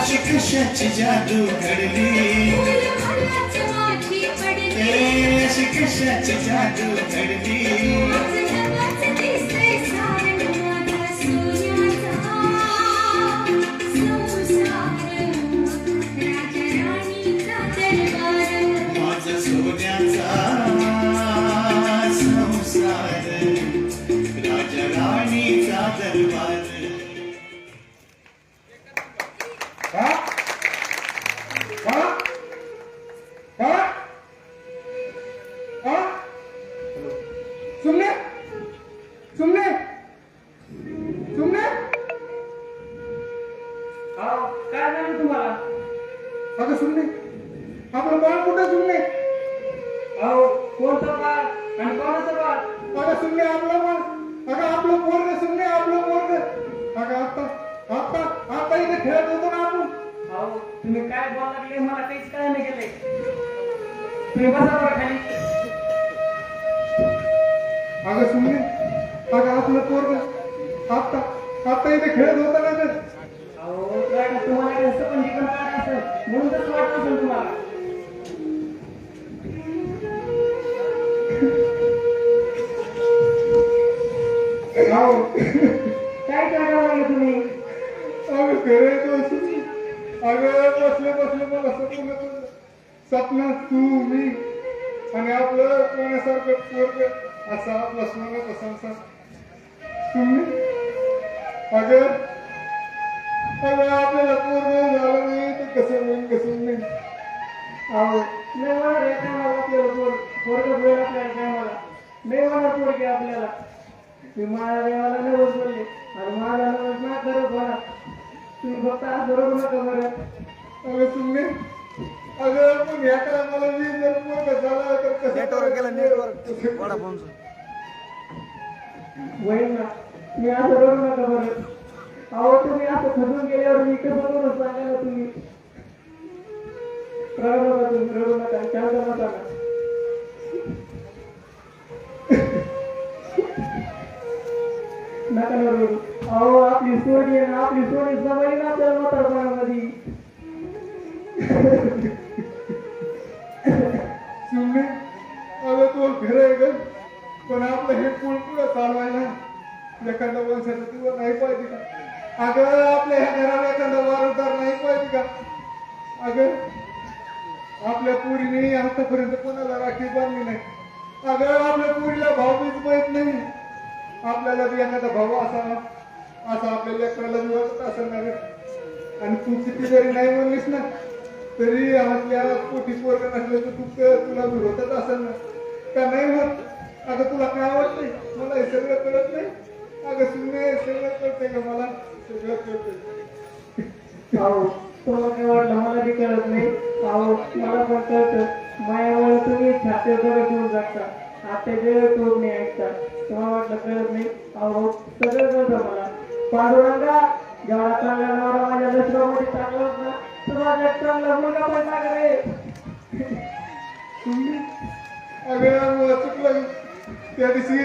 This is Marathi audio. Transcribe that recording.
कशाची जादू घडली माझी कशाची जादू घडली हा? हा? हा? हा? सुमने सुमने काय झालं तुम्हाला अगं सुमने आपलं बाळ कुठं सुमने अहो कोणतं बाळ आणि कोणाचं बाळ अगं सुनने आपलं बाळ अगं आपलं पोरग सुनने आपलं पोरग अगं आता आता आता इथे खेळत तुम्ही काय बोलायला लागले मला काहीच काय नाही गेले तुम्ही बसा बरं खाली. अगं सुमने अगं आपलं पोरग? आता आता इथे खेळत होतं ना तर अहो काय तुम्हाला काय असं म्हणून तसं वाटत असेल तुम्हाला. अहो. काय करायला लागले तुम्ही? अगं अगं बसले बसले मला स्वप्न पडलं. स्वप्नात तू मी आणि आपलं कोणासारखं पोरग असा आपला सोन्याचा संसार. तुम्ही? अगं अगं आपल्याला पोरग झालं नाही तर कसं होईल कसं नाही अहो नाही होणार हे काय आपल्याला पोर आपल्याला काय मला नाही होणार पोरगे आपल्याला. देवाला नवस बोलले. आणि नवस ना करत होणार बरोबर बरं अगं तुम्ही अगं पण ह्या करा मला वीज जर पोरग झाला तर कसं नेटवर्क गेलं नेटवर्क वडाफोनचं होईल ना मी असं करू नका बरं अहो तुम्ही असं खचून गेल्यावर मी कसं करू सांगा ना तुम्ही? रडू नका तुम्ही रडू नका. नका अहो आपली सोडी आहे ना आपली सोडी जमाई ना आपल्याला म्हातारपणामध्ये. सुमने अगं तो खरं आहे ग. पण आपलं हे पूल पुढं चालवायला? एखादा वंशाचं दिवस नाही पाहिजे का? अगं आपल्या ह्या घराला एखादा वारसदार नाही पाहिजे का? अगं आपल्या पुरीने आतापर्यंत कोणाला राखी बांधली नाही. अगं आपल्या पुरीला भाऊबीज माहीत नाही. आपल्याला बी एखादा भाऊ असावा असं आपल्या लेकराला बी वाटत असं आणि तू किती जरी नाही म्हणलीस ना तरी आपल्या पोटीस वर्ग नसलं तर तू तुला विरोधात असेल ना. का नाही होत? अगं तुला काय आवडतंय? मला हे सगळं कळत नाही. अगं सुने सगळं कळतंय का मला? सगळं कळतंय. अहो तुम्हाला काय वाटलं? मला बी कळत नाही. अहो मला पण कळतं. मायामुळे तुम्ही छाते जवळ ठेवून जाता. आता वेळ टोक नाही ऐकता तुम्हाला वाटलं कळत नाही? अहो सगळं कळत मला. पांडुरंगा जेवढा चांगला नवरा माझ्या दशरामध्ये चांगला होता. तर माझ्या चांगला मुलगा पण लागला रे अगं मला चुकलं. त्या दिवशी